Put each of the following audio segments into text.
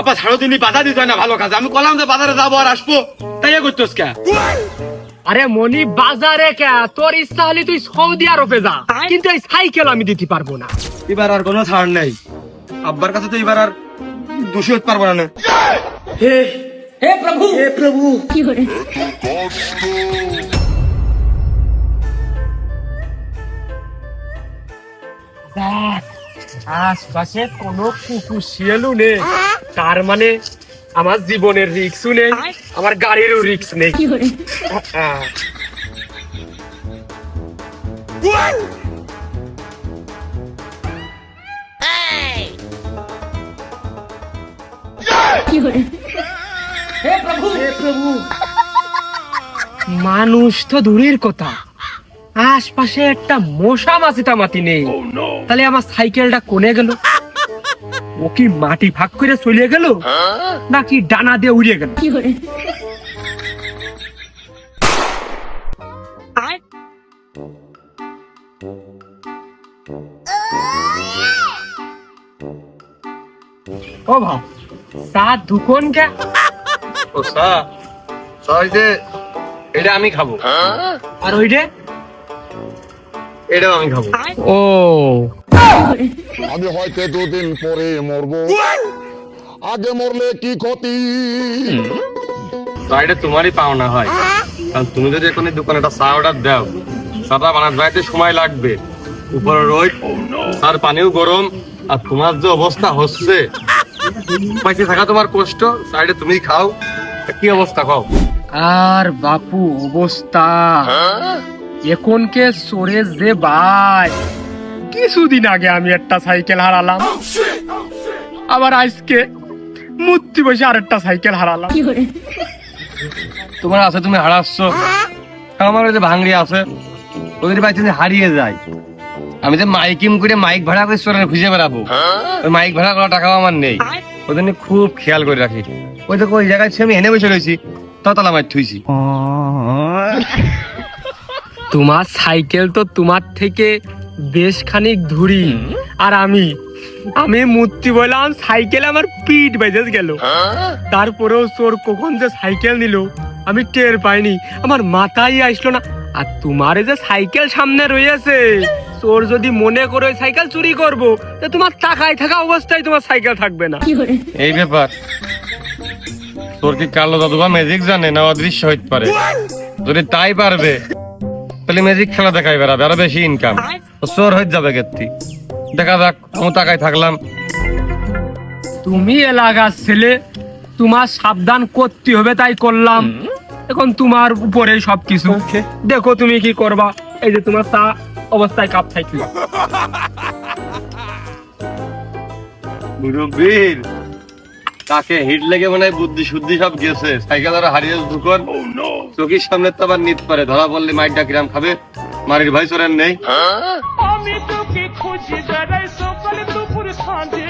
আপা সারাদিনই বাধা দিতে না ভালো কাজ। আমি কলাম যে বাজারে যাব আর আসব। তাই এ করতেছ কে? আরে মনি বাজারে কে? তোর ইচ্ছা হলে তুই সৌদি আরবে যা। কিন্তু এই সাইকেল আমি দিতে পারব না। এবার আর কোনো ছাড় নেই। আব্বার কাছে তো এবার আর দোষী হতে পারব না আশপাশে কোনো কুকুর শিয়ালও নেই। তার মানে আমার জীবনের রিক্সও নেই আমার গাড়িরও রিক্স নেই। মানুষ তো দূরের কথা। আশপাশে একটা মশা মাছিটা মাটি নেই। তাহলে আমার সাইকেলটা কোনে গেল? ও কি মাটি ভাগ করে চলে গেল? নাকি ডানা দিয়ে উড়িয়ে গেল? ও ভাব চা দুকন কে? ও সা সবাই যে এটা আমি খাব। আর ওই রে এটাও আমি খাব। ও। আমি হয়তো দুদিন পরে মরবো। আগে মরলে কি ক্ষতি? তো এটা তোমারই পাওনা হয়। কারণ তুমি যদি এখন দোকানে একটা চা অর্ডার দাও চাটা বানাতে বানাতে সময় লাগবে। উপরে রোদ আর পানিও গরম আর তোমার যে অবস্থা হচ্ছে পাইছে থাকা তোমার কষ্ট সাইডে তুমি খাও। কি অবস্থা খাও আর বাপু অবস্থা। এখনকে সরে যে ভাই। কিছুদিন আগে আমি একটা সাইকেল হারালাম। আবার আজকে মূর্তি বসে আরেকটা সাইকেল হারালাম। তোমার আছে তুমি হারাচ্ছ। আমার ওই যে ভাঙড়ি আছে ওদের বাড়িতে যদি হারিয়ে যায়। আমি যে মাইকিম করে মাইক ভাড়া করে স্টোরে খুঁজে বেড়াবো। ওই মাইক ভাড়া করা টাকাও আমার নেই। ওদের নিয়ে খুব খেয়াল করে রাখি। ওই তো ওই জায়গায় আমি এনে বসে রয়েছি ততলা মার থুইছি। তোমার সাইকেল তো তোমার থেকে বেশ খানিক ধুরি আর আমি আমি মূর্তি বললাম সাইকেল আমার পিঠ বেজে গেল। তারপরেও চোর কখন যে সাইকেল নিল আমি টের পাইনি। আমার মাথায় আসলো না। আর তোমার এই যে সাইকেল সামনে রয়েছে চোর যদি মনে করে সাইকেল চুরি করব তো তোমার টাকায় থাকা অবস্থায় তোমার সাইকেল থাকবে না। এই ব্যাপার। তোর কি কালো দাদু বা ম্যাজিক জানে না অদৃশ্য হইতে পারে? যদি তাই পারবে তাহলে ম্যাজিক খেলা দেখাই বেড়াবে আরও বেশি ইনকাম চোর হয়ে যাবে গেত্তি দেখা যাক আমি টাকায় থাকলাম। তুমি এলাকার ছেলে তোমার সাবধান করতে হবে তাই করলাম। এখন তোমার উপরে সবকিছু। দেখো তুমি কি করবা। এই যে তোমার চা অবস্থায় কাপ থাকল মুরব্বীর তাকে হিট লেগে মনে হয় বুদ্ধি শুদ্ধি সব গেছে। সাইকেল আর হারিয়ে দুকন চোখের সামনে তো আবার নিতে পারে ধরা বললে মাইটটা কিরাম খাবে। মারির ভাই চোরেন নেই। আমি তোকে খুঁজে বেড়াই সকালে দুপুর সাঁঝে।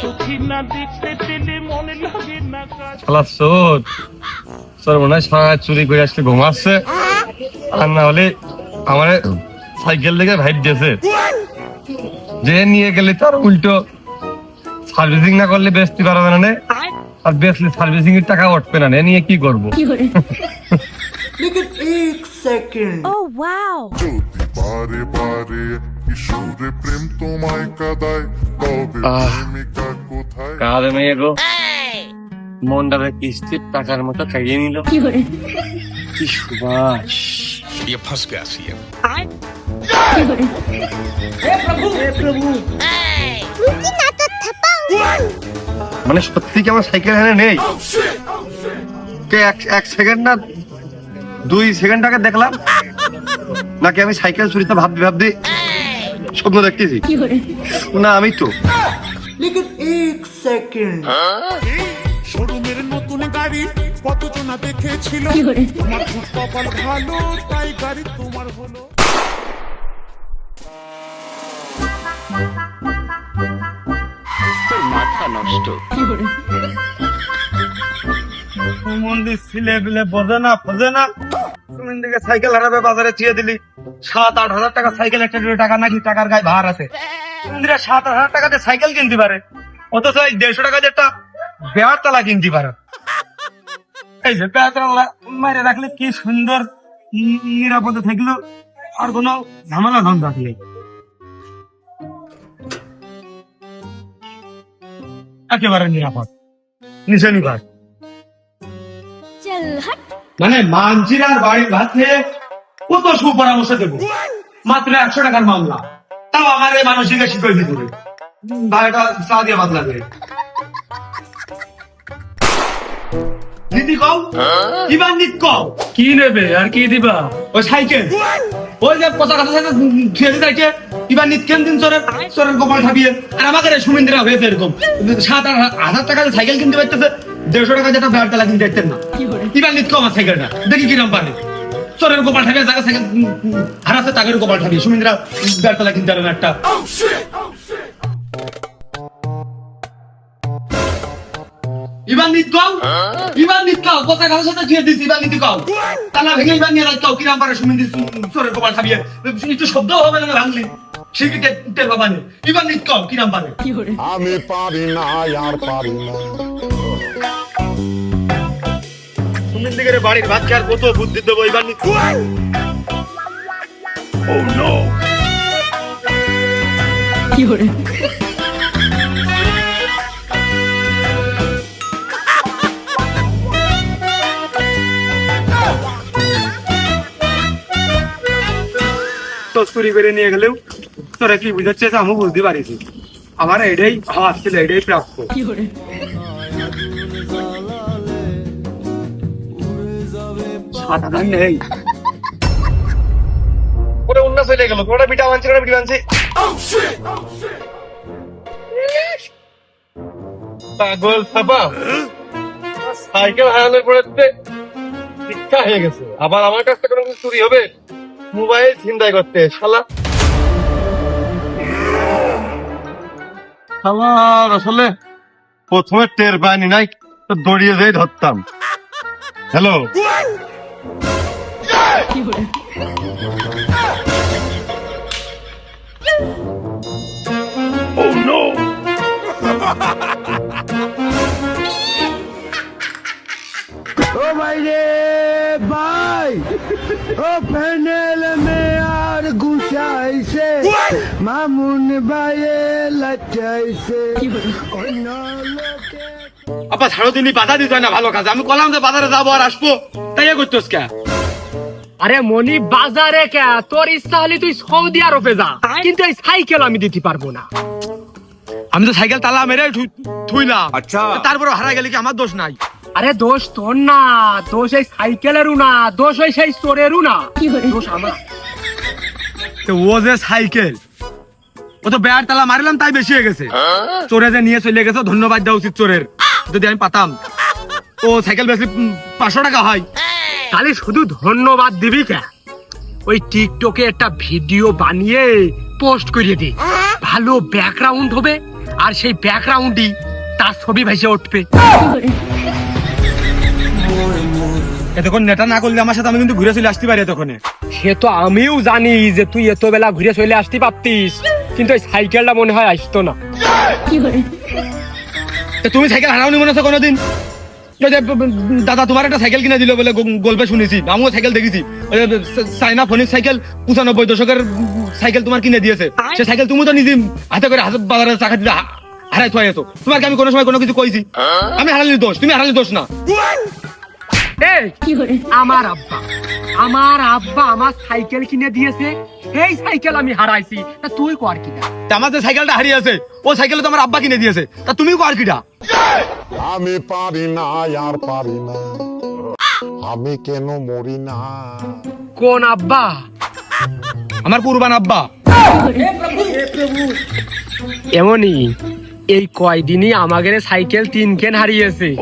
সুখী না দেখতে পেলে মনে লাগে না কাজ। শালা চোর। চোর মনে হয় সারা চুরি করে আসলে ঘুমাচ্ছে। আর না হলে আমার সাইকেল থেকে ভাইট দিয়েছে। যে নিয়ে গেলে তার উল্টো সার্ভিসিং না করলে বেচতে পারবে না নে। আর বেচলে সার্ভিসিং এর টাকা উঠবে না নে। এ নিয়ে কি করবো Oh wow! যদি বারে বারে কিশোরে প্রেম তোমায় কাদায় তবে প্রেমিকা কোথায় কারে মেয়ে গো মনটাকে কিস্তির টাকার মতো খাইয়ে নিল কি সুবাস ये फंस गया सीएम মানে সত্যি কি আমার সাইকেল এখানে নেই? কে এক- এক সেকেন্ড না দুই সেকেন্ড আগে দেখলাম। নাকি আমি সাইকেল চুরিতে ভাবতে ভাবতে স্বপ্ন দেখতেছি। না আমি তো। শোরুমের নতুন গাড়ি কতজনা দেখেছিল? তোমার খুব কপাল ভালো তাই গাড়ি তোমার হলো। মন্দির ছিলে বিলে বোঝে না না। দিকে সাইকেল হারাবে, বাজারে দিলি। সাত, আট হাজার টাকা সাইকেল, একটা টাকা নাকি, টাকার গায়ে ভার আছে। সাত, আট হাজার টাকাতে সাইকেল কিনতে পারে। অথচ এই দেড়শো টাকা একটা বেয়ার তালা কিনতে পারো। এই যে মারে রাখলে কি সুন্দর, নিরাপদে থাকল। আর কোনো ঝামেলা ধন থাকলে একেবারে নিরাপদ। নিচে নিবার মানে মানজিরার বাড়ির ভাতে কত সুপরামর্শ দেবো। মাত্র একশো টাকার মামলা। তাও আমার এই মানসিক করে দিতে হবে। ভাইটা চা দিয়ে ভাত লাগে নীতি কও? কিবা নিত কও? কি নেবে? আর কি দিবা? ওই সাইকেল। ওই যে পচা কথা সাথে ছেড়ে যাইছে কিবা নিত কেন দিন চোরের? চোরের কপাল ঠাপিয়ে আর আমাকে রে সুমিন্দ্রা হয়েছে এরকম। সাত আট হাজার টাকা দিয়ে সাইকেল কিনতে পারতেছে দেড়শো টাকা যেটা ব্যাট তালা কিনতে পারতেন না। কিবা নিত কম আমার সাইকেলটা? দেখি কিরম পারে। চোরের কপাল ঠাপিয়ে জায়গা সাইকেল হারাছে তাকের কপাল ঠাপিয়ে সুমিন্দ্রা ব্যাট তালা কিনতে পারে না একটা। ইবান নিত কও? ইবান নিত কও? কথা কথা সাথে দিয়ে দিছি ইবান নিত কও? তালা ভেঙে ইবান নিয়ে রাখ কও কিরাম পারে কপাল খাবিয়ে একটু শব্দ হবে না ভাঙলি। শিখি টের বাবা নে ইবান নিত কও কিরাম পারে? আমি পারি না আর পারি না। সুমিন্দিগের বাড়ির ভাত খাওয়ার কত বুদ্ধি দেবো ইবান নিত তো চুরি করে নিয়ে গেলেও তোরা কি বুঝাচ্ছে আমি বুঝতে পারিছি আমার এটাই হাত ছিল এটাই প্রাপ্য। সাধারণ নেই। ওরে অন্য চলে গেল ওটা বিটা বানছে ওটা বিটা বানছে পাগল বাবা সাইকেল হারানোর পরে তে শিক্ষা হয়ে গেছে। আবার আমার কাছ থেকে কোনো কিছু চুরি হবে? মোবাইল চিন্তাই করতে শালা। আমার আসলে প্রথমে টের পাইনি নাই তো দড়িয়ে যেয়ে ধরতাম। হ্যালো ও ভাই রে! ভাই ও প্যানেল মে আর গুছাইছে মামুন ভাইয়ে লাচাইছে অন্য লোকে আপা ছাড়ো তিনি বাধা দিত না ভালো কাজ আমি কলাম যে বাজারে যাব আর আসব তাই কে আরে মনি বাজারে কে তোর ইচ্ছা হলে তুই সৌদি আরবে যা। কিন্তু এই সাইকেল আমি দিতে পারব না। আমি তো সাইকেল তালা মেরে থুইলাম আচ্ছা। তারপরে হারা গেলে কি আমার দোষ নাই? আরে দোষ তোর না দোষ এই সাইকেলেরও না দোষ ওই সেই চোরেরও না। দোষ আমার। তো ও যে সাইকেল ও তো বেয়ার তালা মারলাম তাই বেশি হয়ে গেছে। চোরে যে নিয়ে চলে গেছে ধন্যবাদ দেওয়া উচিত চোরের। যদি আমি পাতাম। ও সাইকেল বেশি পাঁচশো টাকা হয়। তাহলে শুধু ধন্যবাদ দিবি কে? ওই টিকটকে একটা ভিডিও বানিয়ে পোস্ট করিয়ে দি। ভালো ব্যাকগ্রাউন্ড হবে আর সেই ব্যাকগ্রাউন্ডই তার ছবি ভেসে উঠবে। এতক্ষণ নেটা না করলে আমার সাথে আমি কিন্তু ঘুরে চলে আসতে পারি তখন সে তো আমিও জানি যে তুই এত বেলা ঘুরে চলে আসতে পারতিস কিন্তু ওই সাইকেলটা মনে হয় আসতো না। তুমি সাইকেল হারাওনি মনে হচ্ছে কোনোদিন? দাদা তোমার একটা সাইকেল কিনে দিল বলে গল্পে শুনেছি আমিও সাইকেল দেখেছি। চাইনা ফোনের সাইকেল পঁচানব্বই দশকের সাইকেল তোমার কিনে দিয়েছে। সে সাইকেল তুমি তো নিজে হাতে করে হাতে বাজারে চাকা দিতে হারাই থুয়াই আছো। তোমার আমি কোনো সময় কোনো কিছু কইছি। আমি হারালি দোষ তুমি হারালি দোষ না। আমার আব্বা আমার আব্বা আমার সাইকেল কিনে দিয়েছে। এই সাইকেল আমি হারাইছি। তা তুই কর কিনা? আমার যে সাইকেলটা হারিয়েছে ও সাইকেল তো আমার আব্বা কিনে দিয়েছে। তা তুমি কর কিটা আমি পারি না আর পারি না। আমি কেন মরি না? কোন আব্বা? আমার কুরবান আব্বা। এমনই এই কয়দিনই আমাদের সাইকেল তিন কেন হারিয়েছে।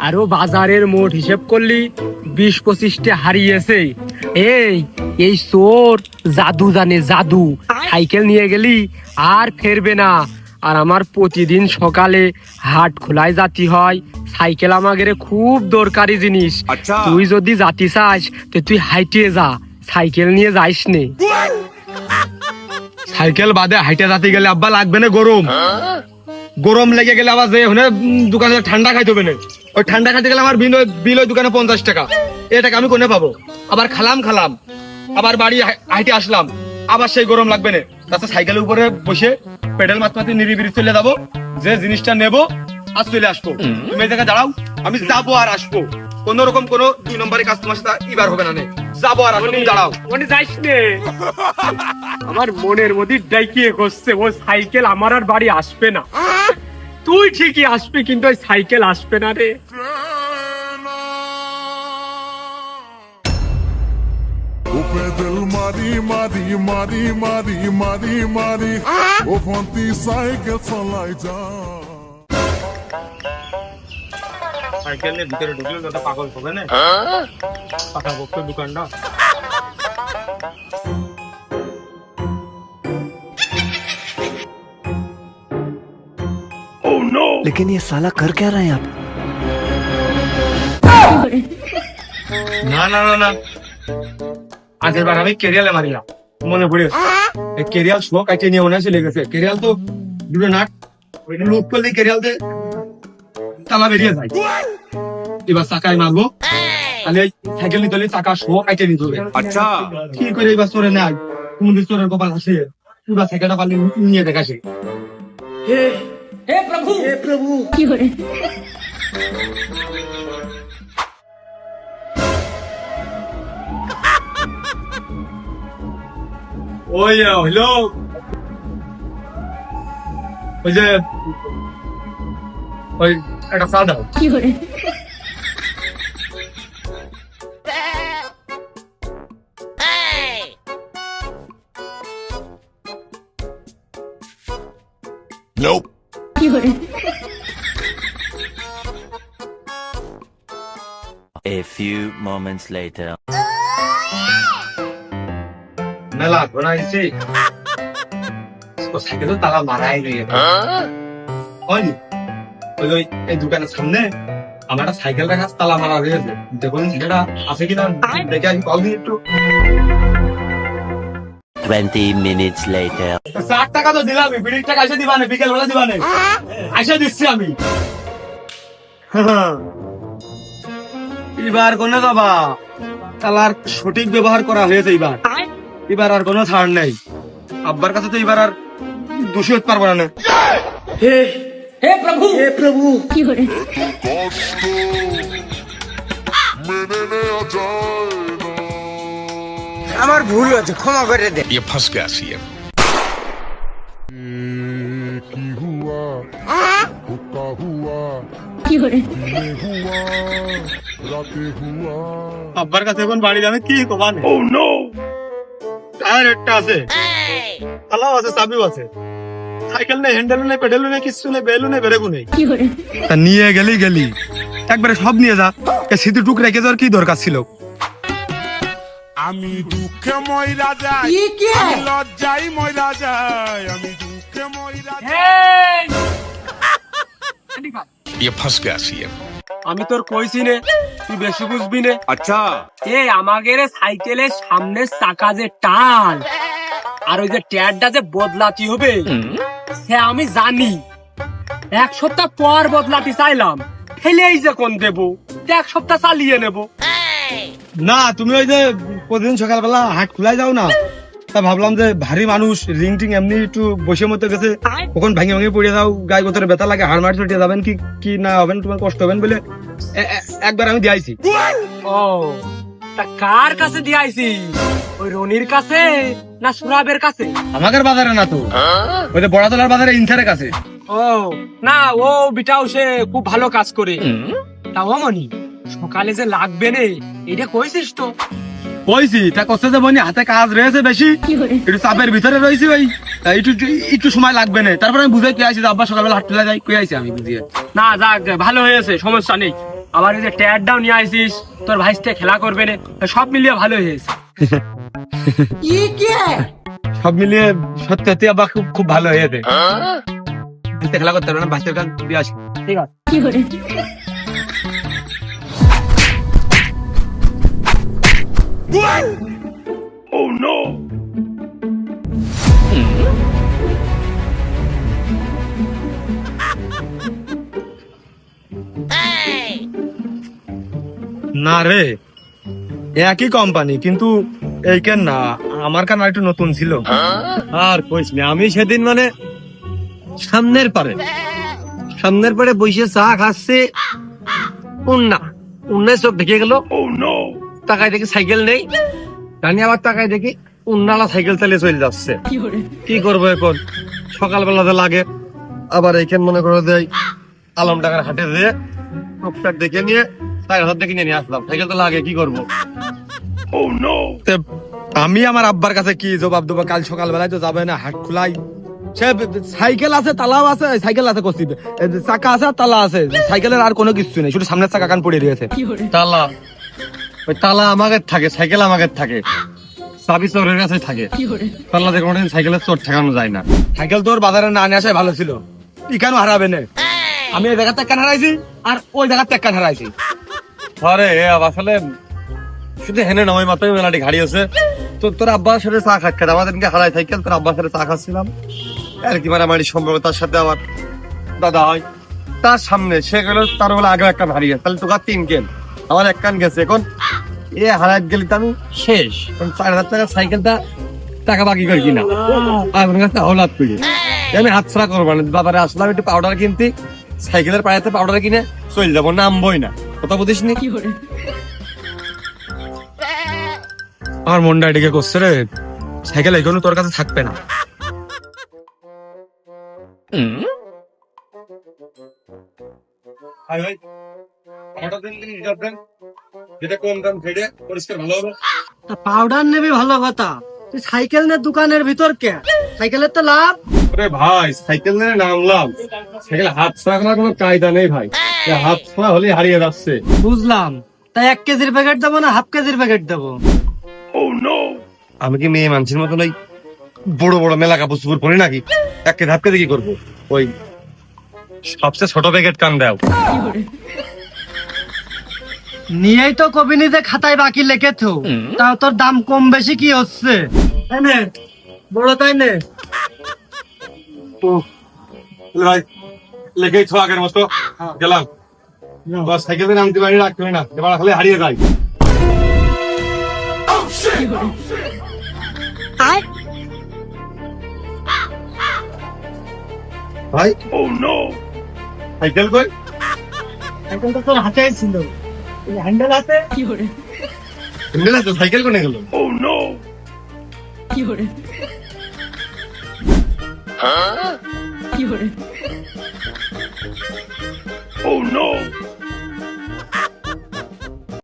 আরও বাজারের মোট হিসেব করলি বিশ পঁচিশটা হারিয়েছে। এই এই চোর জাদু জানে জাদু। সাইকেল নিয়ে গেলি আর ফেরবে না। আর আমার প্রতিদিন সকালে হাট খোলায় জাতি হয়। সাইকেল আমাদের খুব দরকারি জিনিস। তুই যদি জাতি চাস তো তুই হাইটিয়ে যা। সাইকেল নিয়ে যাইস নে। সাইকেল বাদে হাইটে যাতে গেলে আব্বা লাগবে না গরম। গরম লেগে গেলে আবার যে ওখানে দোকানে ঠান্ডা খাইতে হবে না ওই ঠান্ডা খাইতে গেলে আমার বিল বিল ওই দোকানে পঞ্চাশ টাকা। এ টাকা আমি কোনে পাবো? আবার খালাম খালাম। আবার বাড়ি হাই- হাইটে আসলাম। আবার সেই গরম লাগবে না। তাতে সাইকেলের উপরে বসে পেডেল মাত মাতি নিরিবিরি চলে যাব যে জিনিসটা নেব আর চলে আসব। তুমি এই জায়গায় দাঁড়াও আমি যাব আর আসব। কোন রকম কোনো দুই নম্বরের কাজ তোমার সাথে এবার হবে না নে। যাব আর তুমি দাঁড়াও। মনে যাইস নে। আমার মনের মধ্যে ডাইকিয়ে করছে ও সাইকেল আমার আর বাড়ি আসবে না। তুই ঠিকই আসবি কিন্তু ওই সাইকেল আসবে না রে। mari mari mari mari mari O fonte sai que cycle নিয়ে ভিতরে ঢুকলে দাদা পাগল হবে না পাকা বক্ত দোকানটা लेकिन ये साला कर क्या रहे हैं आप না না না না আগের বার আমি কেরিয়ালে মারিলাম মনে পড়ে এই কেরিয়াল শো কাটিয়ে নিয়ে মনে চলে গেছে কেরিয়াল তো দুটো নাট ওইটা লুট করলে কেরিয়ালতে তালা বেরিয়ে যায় এবার চাকায় মারবো। তাহলে সাইকেল নিতে হলে চাকা শো কাটিয়ে নিতে হবে। আচ্ছা। কি করে এবার চোরে নেয়? কোন চোরের কপাল আসে পুরা সাইকেলটা পারলে নিয়ে দেখাছে যে ওই একটা চা দাও। Nope. A few moments later. মেলা ঘোরাইছি ও সাইকেলও তালা মারাই নেই হয়নি ওই এই দোকানের সামনে আমার একটা সাইকেল রাখা তালা মারা রয়েছে দেখুন সেটা আছে কিনা দেখে আমি কল দিন একটু 20 minutes later. ষাট টাকা তো দিলাম বিড়ির টাকা এসে দিবানে বিকেল বেলা দিবানে। এসে দিচ্ছি আমি। এবার কোনে যাবা। তালার সঠিক ব্যবহার করা হয়েছে এবার এবার আর কোনো ছাড় নেই। আব্বার কাছে তো এবার আর দোষী হতে পারব না কষ্ট মেনে নেওয়া যায়। আমার ভুল হয়েছে ক্ষমা করে দে ये फंस गया सीएम ये की हुआ हुक्का हुआ दिने हुआ राते हुआ আব্বার কাছে এখন বাড়ি যাবে কি কমান ও নো টায়ার একটা আছে তালাও আছে চাবিও আছে সাইকেল নেই হ্যান্ডেল নেই পেডেল নেই কিছু নেই বেলু নেই বেরেগু নেই তা নিয়ে গেলি গেলি একবারে সব নিয়ে যা এ স্মৃতি টুক রেখে যাওয়ার কি দরকার ছিল আমি দুঃখে ময়রা যাই আমি লজ্জাই ময়রা যাই আমি দুঃখে ময়রা যাই ये फंस गया सीएम আমি তোর কইছি নে তুই বেশি বুঝবি নে আচ্ছা এই আমাদের সাইকেলের সামনের চাকা যে টান আর ওই যে ট্যারটা যে বদলাতি হবে সে আমি জানি এক সপ্তাহ পর বদলাতে চাইলাম ফেলেই যে কোন দেবো এক সপ্তাহ চালিয়ে নেব না তুমি ওই যে প্রতিদিন সকালবেলা হাট খোলাই যাও না তা ভাবলাম যে ভারী মানুষ রিং টিং এমনি একটু বসে মতো গেছে কখন ভাঙে ভাঙে পড়ে যাও গায়ে গোতরে ব্যথা লাগে হাড় মার ছুটিয়ে যাবেন কি কি না হবেন তোমার কষ্ট হবেন বলে একবার আমি দিয়েছি ও তা কার কাছে দিয়াইছি ওই রনির কাছে না সুরাবের কাছে? আমাদের বাজারে না তো ওই যে বড়াতলার বাজারে ইনসারের কাছে। ও না ও বিটাও সে খুব ভালো কাজ করে। তাও মনি? সকালে যে লাগবে নে এটা কইছিস তো? কইছি তা কষ্ট যে বনি হাতে কাজ রয়েছে বেশি। একটু চাপের ভিতরে রয়েছি ওই একটু একটু- একটু সময় লাগবে না। তারপরে আমি বুঝাই কে আইছি যে আব্বা সকালবেলা হাট তুলে যাই কই আইছি আমি বুঝিয়ে। না যাক ভালো হয়েছে সমস্যা নেই। আবার এই যে ট্যাডটাও নিয়ে আইছিস তোর ভাইসতে খেলা করবে না সব মিলিয়ে ভালো হয়েছে। সব মিলিয়ে সত্যি সত্যি আবার খুব খুব ভালো হয়েছে। খেলা করতে পারবে না বাচ্চার কান দিয়ে আসি। ঠিক আছে না রে একই কোম্পানি কিন্তু এই কেন না আমার কান একটু নতুন ছিল। আর কইস না আমি সেদিন মানে সামনের পারে সামনের পারে বসে চা খাচ্ছে উন্না উন্নায় চোখ দেখে গেল। তাকায় দেখি সাইকেল নেই। আবার তাকায় দেখি উন্নালা সাইকেল চালিয়ে চলে যাচ্ছে। কি করব এখন? সকালবেলাতে লাগে আবার এইখান মনে করে দেয় আলম টাকার হাটে দিয়ে টুকটাক দেখে নিয়ে সাইকেল হাত দেখে নিয়ে আসলাম। সাইকেল তো লাগে কি করব? আমি আমার আব্বার কাছে কি জবাব দেবো? কাল সকালবেলায় তো যাবে না হাট খোলাই। সে সাইকেল আছে তালাও আছে সাইকেল আছে কষি চাকা আছে তালা আছে। সাইকেলের আর কোনো কিছু নেই শুধু সামনের চাকা কান পড়ে রয়েছে তালা। ওই তালা আমাকে থাকে সাইকেল আমাকে থাকে। চাবি চোরের কাছে থাকে। তালা দেখে কোনোদিন সাইকেলের চোর ঠেকানো যায় না। সাইকেল তোর বাজারে না নিয়ে আসাই ভালো ছিল। ই কেন হারাবে না? আমি এই জায়গাতে কেন হারাইছি আর ওই জায়গাতে কেন হারাইছি? আরে আসলে শুধু হেনে নয় মাত্র মেলাটি গাড়ি আছে। তো তোর আব্বার সাথে চা আমাদের হারাই সাইকেল তোর আব্বার সাথে চা খাচ্ছিলাম। আর কি মারামারি সম্পর্ক তার সাথে আমার? দাদা হয়। তার সামনে সে গেল তার বলে আগে এক কান হারিয়ে তাহলে তোকে তিন কেন? আমার এক কান গেছে। এখন এ হারাই গেলি তো আমি। শেষ। কারণ চার হাজার টাকা সাইকেলটা টাকা বাকি করে কিনা? আমার কাছে হলাদ করি। আমি হাত ছাড়া করব না। বাবারে আসলাম একটু পাউডার কিনতে। সাইকেলের পাড়াতে পাউডার কিনে চলে যাব নামবই না। কথা বুঝিস নি? আমার মনটা এদিকে করছে রে। সাইকেল এখনও তোর কাছে থাকবে না। যেটা কম দাম ফেটে পরিষ্কার ভালো হবে। পাউডার নেবি ভালো কথা। তুই সাইকেল নে দোকানের ভিতর কে সাইকেলের তো লাভ। আরে ভাই সাইকেল নিয়ে নামলাম। সাইকেল হাত ছাড়া কোনো কায়দা নেই ভাই। হাত ছাড়া হলে হারিয়ে যাচ্ছে। বুঝলাম। তাই এক কেজির প্যাকেট দেবো না হাফ কেজির প্যাকেট দেবো? আমি কি মেয়ে মানুষের মতন ওই বড় বড় মেলা কাপড় চুপড় পরি নাকি? এক কেজি হাফ কেজি কি করব? ওই সবচেয়ে ছোট প্যাকেট কান দাও। নিয়েই তো কবি নিজে খাতায় বাকি লেখেছো। তাও তোর দাম কম বেশি কি হচ্ছে? তাই নে বড় তাই নে। ভাই লেগেই ছো আগের মতো। গেলাম। বাস সাইকেলে নামতে পারি রাখতে পারি না। এবার খালি হারিয়ে যায় ভাই? ও নো সাইকেল কই? এখন তো তোর হাতে ছিল। হ্যান্ডেল হাতে হ্যান্ডেল আছে সাইকেল কোনে গেল? Oh no oh no!